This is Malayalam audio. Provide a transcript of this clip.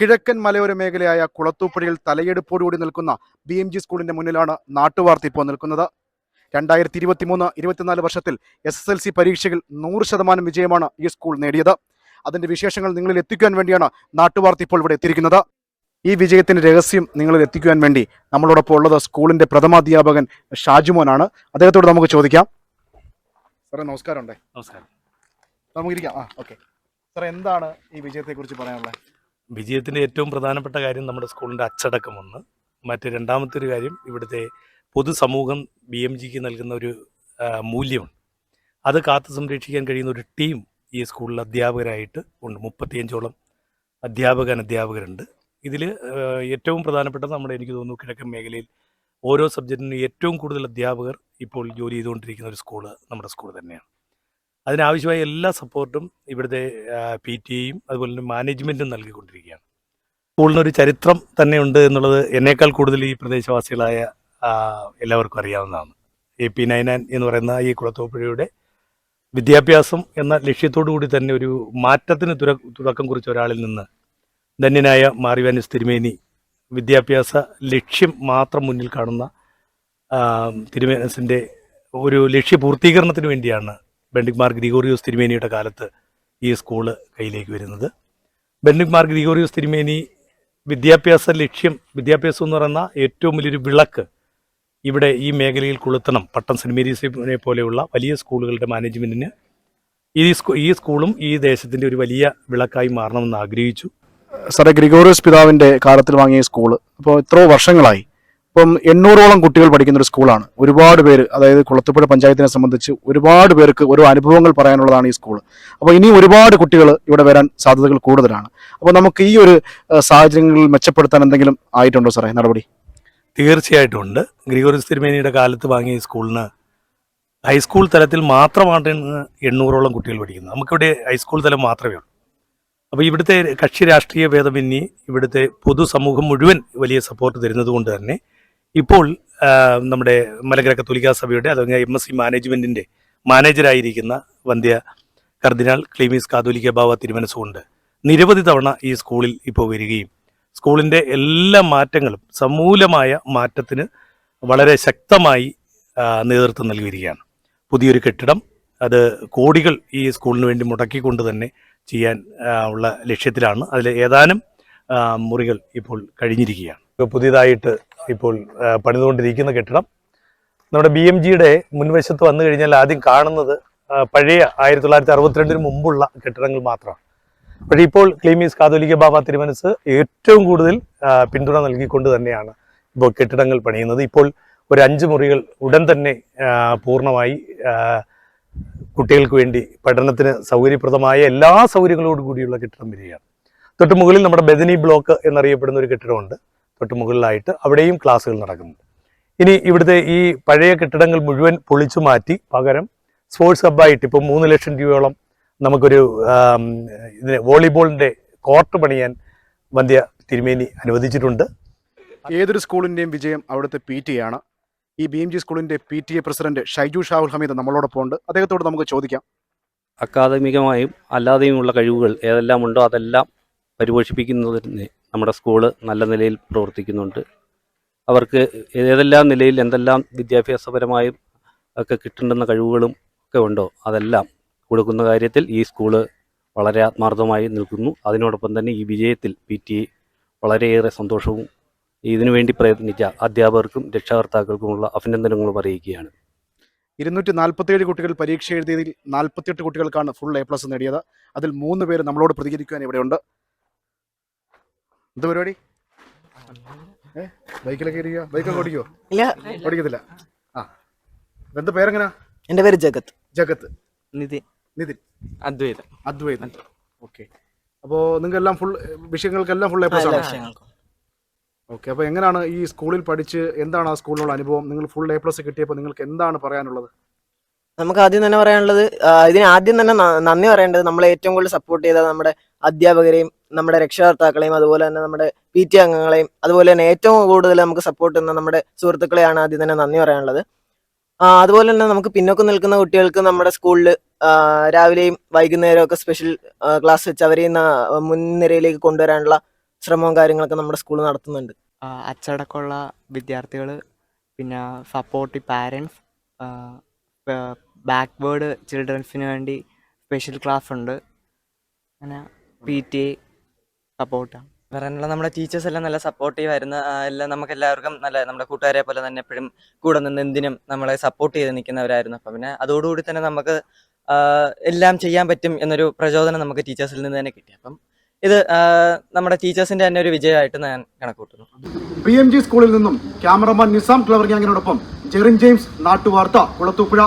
കിഴക്കൻ മലയോര മേഖലയായ കുളത്തൂപ്പുഴയിൽ തലയെടുപ്പോടുകൂടി നിൽക്കുന്ന ബി എം ജി സ്കൂളിന്റെ മുന്നിലാണ് നാട്ടുവാർത്ത ഇപ്പോൾ നിൽക്കുന്നത്. രണ്ടായിരത്തി ഇരുപത്തി മൂന്ന് ഇരുപത്തിനാല് വർഷത്തിൽ എസ് എസ് എൽ സി പരീക്ഷയിൽ നൂറ് ശതമാനം വിജയമാണ് ഈ സ്കൂൾ നേടിയത്. അതിന്റെ വിശേഷങ്ങൾ നിങ്ങളിൽ എത്തിക്കാൻ വേണ്ടിയാണ് നാട്ടുവാർത്ത ഇപ്പോൾ ഇവിടെ എത്തിയിരിക്കുന്നത്. ഈ വിജയത്തിന്റെ രഹസ്യം നിങ്ങളിൽ എത്തിക്കുവാൻ വേണ്ടി നമ്മളോടൊപ്പം ഉള്ളത് സ്കൂളിന്റെ പ്രഥമാധ്യാപകൻ ഷാജുമോനാണ് അദ്ദേഹത്തോട് നമുക്ക് ചോദിക്കാം. സാറേ നമസ്കാരം ഉണ്ടേ? നമസ്കാരം. നമുക്കിരിക്കാം. ആ ഓക്കെ. സാറേ എന്താണ് ഈ വിജയത്തെക്കുറിച്ച് പറയാനുള്ളത്? വിജയത്തിന്റെ ഏറ്റവും പ്രധാനപ്പെട്ട കാര്യം നമ്മുടെ സ്കൂളിന്റെ അച്ചടക്കം ഒന്ന്. മറ്റ് രണ്ടാമത്തെ ഒരു കാര്യം ഇവിടുത്തെ പൊതുസമൂഹം ബി എം ജിക്ക് നൽകുന്ന ഒരു ആ, മൂല്യമാണ് അത് കാത്തു സംരക്ഷിക്കാൻ കഴിയുന്ന ഒരു ടീം ഈ സ്കൂളിൽ അധ്യാപകരായിട്ട് ഉണ്ട്. മുപ്പത്തിയഞ്ചോളം അധ്യാപകൻ അധ്യാപകരുണ്ട്. ഇതിൽ ഏറ്റവും പ്രധാനപ്പെട്ടത് നമ്മുടെ എനിക്ക് തോന്നുന്നു കിഴക്കൻ മേഖലയിൽ ഓരോ സബ്ജക്റ്റിനും ഏറ്റവും കൂടുതൽ അധ്യാപകർ ഇപ്പോൾ ജോലി ചെയ്തുകൊണ്ടിരിക്കുന്ന ഒരു സ്കൂൾ നമ്മുടെ സ്കൂൾ തന്നെയാണ്. അതിനാവശ്യമായ എല്ലാ സപ്പോർട്ടും ഇവിടുത്തെ പി ടി എയും അതുപോലെ തന്നെ മാനേജ്മെന്റും നൽകിക്കൊണ്ടിരിക്കുകയാണ്. സ്കൂളിനൊരു ചരിത്രം തന്നെയുണ്ട് എന്നുള്ളത് എന്നേക്കാൾ കൂടുതൽ ഈ പ്രദേശവാസികളായ എല്ലാവർക്കും അറിയാവുന്നതാണ്. എ പി നൈനാൻ എന്ന് പറയുന്ന ഈ കുളത്തോപ്പുഴയുടെ വിദ്യാഭ്യാസം എന്ന ലക്ഷ്യത്തോടു കൂടി തന്നെ ഒരു മാറ്റത്തിന് തുര തുടക്കം കുറിച്ച ഒരാളിൽ നിന്ന് ധന്യനായ മാറിവാനിസ് തിരുമേനി വിദ്യാഭ്യാസ ലക്ഷ്യം മാത്രം മുന്നിൽ കാണുന്ന തിരുമേനസിന്റെ ഒരു ലക്ഷ്യപൂർത്തീകരണത്തിന് വേണ്ടിയാണ് ബെൻഡിക് മാർ ഗ്രിഗോറിയോസ് തിരുമേനിയുടെ കാലത്ത് ഈ സ്കൂൾ കയ്യിലേക്ക് വരുന്നത്. ബെൻഡിക്മാർ ഗ്രിഗോറിയോസ് തിരുമേനി വിദ്യാഭ്യാസ ലക്ഷ്യം വിദ്യാഭ്യാസം എന്ന് പറയുന്ന ഏറ്റവും വലിയൊരു വിളക്ക് ഇവിടെ ഈ മേഖലയിൽ കൊളുത്തണം. പട്ടം സെന്റ് മേരീസിനെ പോലെയുള്ള വലിയ സ്കൂളുകളുടെ മാനേജ്മെന്റിന് ഈ സ്കൂ ഈ സ്കൂളും ഈ ദേശത്തിന്റെ ഒരു വലിയ വിളക്കായി മാറണമെന്ന് ആഗ്രഹിച്ചു. സാറേ ഗ്രിഗോറിയസ് പിതാവിന്റെ കാലത്തിൽ വാങ്ങിയ സ്കൂൾ അപ്പോൾ എത്രയോ വർഷങ്ങളായി. ഇപ്പം എണ്ണൂറോളം കുട്ടികൾ പഠിക്കുന്ന ഒരു സ്കൂളാണ്. ഒരുപാട് പേര് അതായത് കുളത്തുപുഴ പഞ്ചായത്തിനെ സംബന്ധിച്ച് ഒരുപാട് പേർക്ക് ഓരോ അനുഭവങ്ങൾ പറയാനുള്ളതാണ് ഈ സ്കൂൾ അപ്പോൾ ഇനി ഒരുപാട് കുട്ടികൾ ഇവിടെ വരാൻ സാധ്യതകൾ കൂടുതലാണ്. അപ്പോൾ നമുക്ക് ഈ ഒരു സാഹചര്യങ്ങളിൽ മെച്ചപ്പെടുത്താൻ എന്തെങ്കിലും ആയിട്ടുണ്ടോ സാറേ നടപടി? തീർച്ചയായിട്ടും ഉണ്ട്. ഗ്രിഗോറിയസ് തിരുമേനിയുടെ കാലത്ത് വാങ്ങിയ സ്കൂളിന് ഹൈസ്കൂൾ തലത്തിൽ മാത്രമാണ് എണ്ണൂറോളം കുട്ടികൾ പഠിക്കുന്നത്. നമുക്കിവിടെ ഹൈസ്കൂൾ തലം മാത്രമേ ഉള്ളൂ. അപ്പോൾ ഇവിടുത്തെ കക്ഷി രാഷ്ട്രീയ ഭേദമന്യേ ഇവിടുത്തെ പൊതുസമൂഹം മുഴുവൻ വലിയ സപ്പോർട്ട് തരുന്നത് കൊണ്ട് തന്നെ ഇപ്പോൾ നമ്മുടെ മലങ്കര കത്തോലിക്ക സഭയുടെ അല്ലെങ്കിൽ എം എസ് സി മാനേജ്മെന്റിന്റെ മാനേജരായിരിക്കുന്ന വന്ധ്യ കർദിനാൾ ക്ലീമീസ് കാതോലിക്ക ബാവ തിരുമനസുകൊണ്ട് നിരവധി തവണ ഈ സ്കൂളിൽ ഇപ്പോൾ വരികയും സ്കൂളിന്റെ എല്ലാ മാറ്റങ്ങളും സമൂലമായ മാറ്റത്തിന് വളരെ ശക്തമായി നേതൃത്വം നൽകിയിരിക്കുകയാണ്. പുതിയൊരു കെട്ടിടം അത് കോടികൾ ഈ സ്കൂളിന് വേണ്ടി മുടക്കിക്കൊണ്ട് തന്നെ ചെയ്യാൻ ഉള്ള ലക്ഷ്യത്തിലാണ്. അതിൽ ഏതാനും മുറികൾ ഇപ്പോൾ കഴിഞ്ഞിരിക്കുകയാണ്. പുതിയതായിട്ട് ഇപ്പോൾ പണിതുകൊണ്ടിരിക്കുന്ന കെട്ടിടം. നമ്മുടെ ബി എം ജിയുടെ മുൻവശത്ത് വന്നു കഴിഞ്ഞാൽ ആദ്യം കാണുന്നത് പഴയ ആയിരത്തി തൊള്ളായിരത്തി അറുപത്തിരണ്ടിന് മുമ്പുള്ള കെട്ടിടങ്ങൾ മാത്രമാണ്. പക്ഷേ ഇപ്പോൾ ക്ലീമീസ് കാതോലിക ബാബ തിരുമനസ് ഏറ്റവും കൂടുതൽ പിന്തുണ നൽകിക്കൊണ്ട് തന്നെയാണ് ഇപ്പോൾ കെട്ടിടങ്ങൾ പണിയുന്നത്. ഇപ്പോൾ ഒരു അഞ്ച് മുറികൾ ഉടൻ തന്നെ പൂർണമായി കുട്ടികൾക്ക് വേണ്ടി പഠനത്തിന് സൗകര്യപ്രദമായ എല്ലാ സൗകര്യങ്ങളോടും കൂടിയുള്ള കെട്ടിടം വരികയാണ്. തൊട്ട് മുകളിൽ നമ്മുടെ ബദനി ബ്ലോക്ക് എന്നറിയപ്പെടുന്ന ഒരു കെട്ടിടമുണ്ട്. തൊട്ട് മുകളിലായിട്ട് അവിടെയും ക്ലാസ്സുകൾ നടക്കുന്നുണ്ട്. ഇനി ഇവിടുത്തെ ഈ പഴയ കെട്ടിടങ്ങൾ മുഴുവൻ പൊളിച്ചു മാറ്റി പകരം സ്പോർട്സ് ഹബ്ബായിട്ട് ഇപ്പോൾ മൂന്ന് ലക്ഷം രൂപയോളം നമുക്കൊരു ഇതിന് വോളിബോളിന്റെ കോർട്ട് പണിയാൻ വന്ധ്യ തിരുമേനി അനുവദിച്ചിട്ടുണ്ട്. ഏതൊരു സ്കൂളിന്റെയും വിജയം അവിടുത്തെ പി ടി ആണ്. ഈ ബി എം ജി സ്കൂളിന്റെ P T A president Shaiju Shahul Hameed നമ്മളോടൊപ്പം ഉണ്ട്. അദ്ദേഹത്തോട് നമുക്ക് ചോദിക്കാം. അക്കാദമികമായും അല്ലാതെയുമുള്ള കഴിവുകൾ ഏതെല്ലാം ഉണ്ടോ അതെല്ലാം പരിപോഷിപ്പിക്കുന്നതിന് നമ്മുടെ സ്കൂൾ നല്ല നിലയിൽ പ്രവർത്തിക്കുന്നുണ്ട്. അവർക്ക് ഏതെല്ലാം നിലയിൽ എന്തെല്ലാം വിദ്യാഭ്യാസപരമായും ഒക്കെ കിട്ടുന്ന കഴിവുകളും ഒക്കെ ഉണ്ടോ? അതെല്ലാം കൊടുക്കുന്ന കാര്യത്തിൽ ഈ സ്കൂൾ വളരെ ആത്മാർത്ഥമായി നിൽക്കുന്നു. അതിനോടൊപ്പം തന്നെ ഈ വിജയത്തിൽ പി ടി വളരെയേറെ സന്തോഷവും ഇതിനുവേണ്ടി പ്രയത്നിച്ച അധ്യാപകർക്കും രക്ഷാകർത്താക്കൾക്കുമുള്ള അഭിനന്ദനങ്ങളും അറിയിക്കുകയാണ്. ഇരുന്നൂറ്റി നാൽപ്പത്തിയേഴ് കുട്ടികൾ പരീക്ഷ എഴുതിയതിൽ നാൽപ്പത്തിയെട്ട് കുട്ടികൾക്കാണ് ഫുൾ എ പ്ലസ് നേടിയത്. അതിൽ മൂന്ന് പേര് നമ്മളോട് പ്രതികരിക്കുവാൻ ഇവിടെയുണ്ട്. എന്ത് പരിപാടി? ഏ ബൈക്കിലൊക്കെ ഇരിക്കുക ബൈക്കൊക്കെ ഓടിക്കോ ഇല്ല. ഓടിക്കത്തില്ല. ആ. എന്താ പേരെങ്ങനാ? എന്റെ പേര് ജഗത് ജഗത്ത്. നിതിൻ നിതിൻ അദ്വൈതം. അദ്വൈതൻ ഓക്കെ. അപ്പോൾ നിങ്ങൾക്ക് എല്ലാം ഫുൾ വിഷയങ്ങൾക്കെല്ലാം ഫുൾ എ പ്ലസ് ആണ്? വിഷയങ്ങൾക്കും. ഓക്കെ. അപ്പോൾ എങ്ങനെയാണ് ഈ സ്കൂളിൽ പഠിച്ച് എന്താണ് ആ സ്കൂളിലുള്ള അനുഭവം? നിങ്ങൾ ഫുൾ എ പ്ലസ് കിട്ടിയപ്പോൾ നിങ്ങൾക്ക് എന്താണ് പറയാനുള്ളത്? നമുക്ക് ആദ്യം തന്നെ പറയാനുള്ളത് ആ, ഇതിന് ആദ്യം തന്നെ ന- നന്ദി പറയേണ്ടത് നമ്മളെ ഏറ്റവും കൂടുതൽ സപ്പോർട്ട് ചെയ്ത നമ്മുടെ അധ്യാപകരെയും നമ്മുടെ രക്ഷകർത്താക്കളെയും അതുപോലെ തന്നെ നമ്മുടെ പി ടി അംഗങ്ങളെയും അതുപോലെ തന്നെ ഏറ്റവും കൂടുതൽ നമുക്ക് സപ്പോർട്ട് ചെയ്യുന്ന നമ്മുടെ സുഹൃത്തുക്കളെയാണ് ആദ്യം തന്നെ നന്ദി പറയാനുള്ളത്. അതുപോലെ തന്നെ നമുക്ക് പിന്നോക്കം നിൽക്കുന്ന കുട്ടികൾക്ക് നമ്മുടെ സ്കൂളിൽ രാവിലെയും വൈകുന്നേരവും ഒക്കെ സ്പെഷ്യൽ ക്ലാസ് വെച്ച് അവരെ മുൻനിരയിലേക്ക് കൊണ്ടുവരാനുള്ള ശ്രമവും കാര്യങ്ങളൊക്കെ നമ്മുടെ സ്കൂൾ നടത്തുന്നുണ്ട്. അച്ചടക്കമുള്ള വിദ്യാർത്ഥികൾ പിന്നെ സപ്പോർട്ടി പാരൻസ് ബാക്ക്വേർഡ് ചിൽഡ്രൻസിന് വേണ്ടി സ്പെഷ്യൽ ക്ലാസ് ഉണ്ട്. അങ്ങനെ പി ടി സപ്പോർട്ടാണ് പറയാനുള്ള നമ്മുടെ ടീച്ചേഴ്സ് എല്ലാം നല്ല സപ്പോർട്ടീവ് ആയിരുന്നു. എല്ലാം നമുക്ക് എല്ലാവർക്കും നല്ല നമ്മുടെ കൂട്ടുകാരെ പോലെ തന്നെ എപ്പോഴും കൂടെ നിന്ന് എന്തിനും നമ്മളെ സപ്പോർട്ട് ചെയ്ത് നിൽക്കുന്നവരായിരുന്നു. അപ്പം പിന്നെ അതോടുകൂടി തന്നെ നമുക്ക് എല്ലാം ചെയ്യാൻ പറ്റും എന്നൊരു പ്രചോദനം നമുക്ക് ടീച്ചേഴ്സിൽ നിന്ന് തന്നെ കിട്ടി. അപ്പം ഇത് നമ്മുടെ ടീച്ചേഴ്സിന്റെ തന്നെ ഒരു വിജയമായിട്ട് ഞാൻ കണക്കൂട്ടുന്നു. പി എം ജി സ്കൂളിൽ നിന്നും ക്യാമറമാൻ നിസാം ക്ലവർ ഗ്യാങ്ങിനോടൊപ്പം ജെറിൻ ജെയിംസ് നാട്ടുവാർത്ത കുളത്തൂപ്പുഴ.